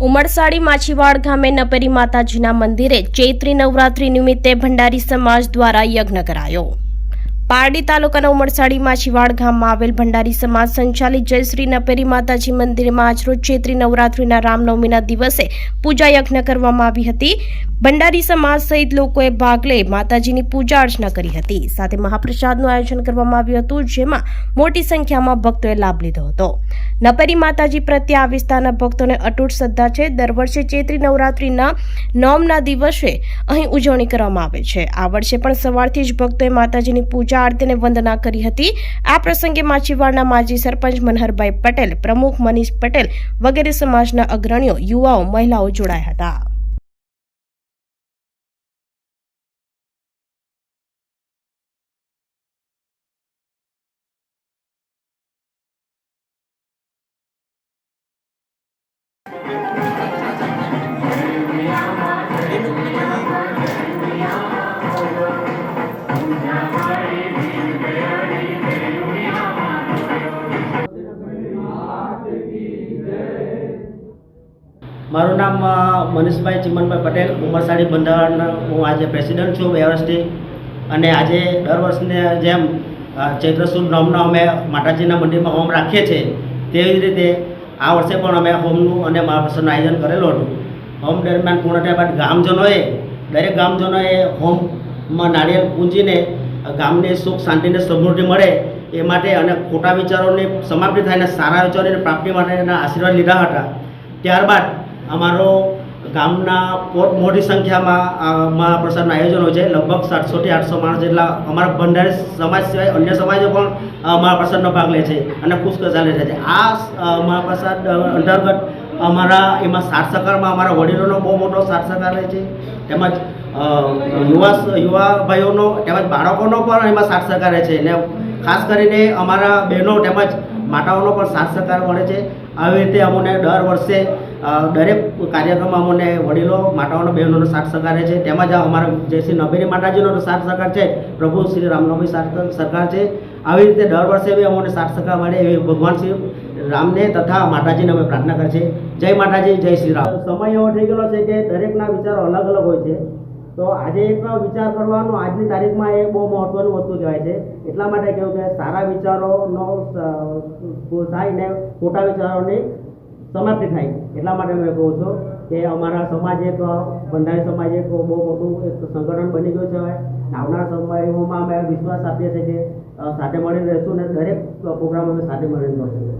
ઉમરસાડી માછીવાડ ગામે નપેરી માતાજીના મંદિરે ચૈત્રી નવરાત્રી નિમિત્તે ભંડારી સમાજ દ્વારા યજ્ઞ કરાયો. પારડી તાલુકાના ઉમરસાડી માછીવાડ ગામમાં આવેલ ભંડારી સમાજ સંચાલિત જયશ્રી નપેરી માતાજી મંદિરમાં આજરોજ ચૈત્રી નવરાત્રીના રામનવમીના દિવસે પૂજા યજ્ઞ કરવામાં આવી હતી. ભંડારી સમાજ સહિત લોકોએ ભાગ લઈ માતાજીની પૂજા અર્ચના કરી હતી. સાથે મહાપ્રસાદનું આયોજન કરવામાં આવ્યું હતું, જેમાં મોટી સંખ્યામાં ભક્તોએ લાભ લીધો હતો. નપેરી માતાજી પ્રત્યે આ વિસ્તારના ભક્તોને અતૂટ શ્રદ્ધા છે. દર વર્ષે ચૈત્રી નવરાત્રીના નોમના દિવસે અહીં ઉજવણી કરવામાં આવે છે. આ વર્ષે પણ સવારથી જ ભક્તોએ માતાજીની પૂજા આરતી અને વંદના કરી હતી. આ પ્રસંગે માછીવાડના માજી સરપંચ મનહરભાઈ પટેલ, પ્રમુખ મનીષ પટેલ વગેરે સમાજના અગ્રણીઓ, યુવાઓ, મહિલાઓ જોડાયા હતા. મારું નામ મનીષભાઈ ચિમનભાઈ પટેલ. ઉમરસાડી બંધારણ હું આજે પ્રેસિડન્ટ છું બે વર્ષથી. અને આજે દર વર્ષને જેમ ચૈત્ર સુદ નોમનો અમે માતાજીના મંદિરમાં હોમ રાખીએ છીએ, તેવી જ રીતે આ વર્ષે પણ અમે હોમનું અને મહાપ્રસાદનું આયોજન કરેલું હતું. હોમ દરમિયાન પૂર્ણ થયા બાદ ગામજનોએ, દરેક ગામજનોએ હોમમાં નારિયેળ પૂંજીને ગામને સુખ, શાંતિને સમૃદ્ધિ મળે એ માટે અને ખોટા વિચારોની સમાપ્તિ થાય અને સારા વિચારોની પ્રાપ્તિ માટેના આશીર્વાદ લીધા હતા. ત્યારબાદ અમારો ગામના મોટી સંખ્યામાં મહાપ્રસાદનું આયોજન હોય છે. લગભગ સાતસોથી આઠસો માણસ જેટલા અમારા ભંડારી સમાજ સિવાય અન્ય સમાજો પણ મહાપ્રસાદનો ભાગ લે છે અને ખુશખુશાલ રહે છે. આ મહાપ્રસાદ અંતર્ગત અમારા એમાં સાથ સહકારમાં અમારા વડીલોનો બહુ મોટો સાથ સહકાર રહે છે. તેમજ યુવા યુવા ભાઈઓનો તેમજ બાળકોનો પણ એમાં સાથ સહકાર રહે છે. અને ખાસ કરીને અમારા બહેનો તેમજ માતાઓનો પણ સાથ સહકાર મળે છે. આવી રીતે અમને દર વર્ષે દરેક કાર્યક્રમમાં અમને વડીલો, માતાઓનો, બહેનોનો સાથ સહકાર છે. તેમજ અમારા જે શ્રી નબેરી માતાજીનો સાથ સહકાર છે. પ્રભુ શ્રી રામનવમી સાથ સરકાર છે. આવી રીતે દર વર્ષે બી અમને સાથ સહકાર મળે એવી ભગવાન શ્રી રામને તથા માતાજીને અમે પ્રાર્થના કરીએ જય માતાજી, જય શ્રી રામ. સમય એવો થઈ ગયેલો છે કે દરેકના વિચારો અલગ અલગ હોય છે. તો આજે એક વિચાર કરવાનો, આજની તારીખમાં એ બહુ મહત્ત્વની વસ્તુ કહેવાય છે. એટલા માટે કહેવું કે સારા વિચારોનો થાય ને ખોટા વિચારોની સમાપ્તિ થાય. એટલા માટે મેં કહું છું કે અમારા સમાજ એક ભંડારી સમાજ એક બહુ મોટું એક સંગઠન બની ગયું છે હવે. આવનારા સમયમાં અમે વિશ્વાસ આપીએ છીએ કે સાથે મળીને રહેશું ને દરેક પ્રોગ્રામ અમે સાથે મળીને કરશું.